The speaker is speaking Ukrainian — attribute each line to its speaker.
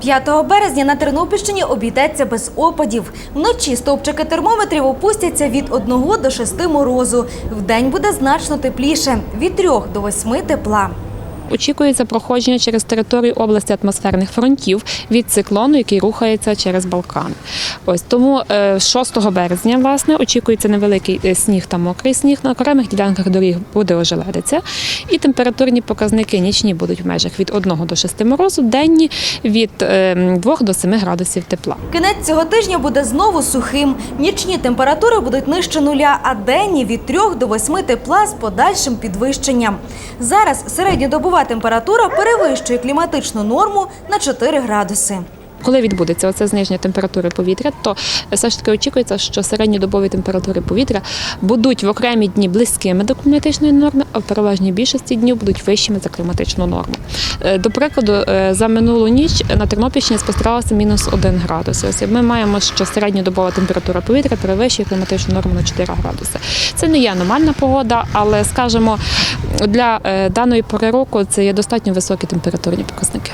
Speaker 1: 5 березня на Тернопільщині обійдеться без опадів. Вночі стовпчики термометрів опустяться від 1 до 6 морозу. Вдень буде значно тепліше від 3 до 8 тепла.
Speaker 2: Очікується проходження через територію області атмосферних фронтів від циклону, який рухається через Балкан. Ось тому е, 6 березня власне очікується невеликий е, сніг та мокрий сніг. На окремих ділянках доріг буде ожеледиця. І температурні показники нічні будуть в межах від 1 до 6 морозу, денні від е, 2 до 7 градусів тепла.
Speaker 1: Кінець цього тижня буде знову сухим. Нічні температури будуть нижче нуля, а денні від 3 до 8 тепла з подальшим підвищенням. Зараз середньодобова температура перевищує кліматичну норму на 4 градуси.
Speaker 2: Коли відбудеться оце зниження температури повітря, то все ж таки очікується, що середньодобові температури повітря будуть в окремі дні близькими до кліматичної норми, а в переважній більшості днів будуть вищими за кліматичну норму. Е, До прикладу, е, за минулу ніч на Тернопільщині спостерігалося мінус 1 градус. Ось ми маємо, що середньодобова температура повітря перевищує кліматичну норму на 4 градуси. Це не є аномальна погода, але скажімо, для е, даної пори року це є достатньо високі температурні показники.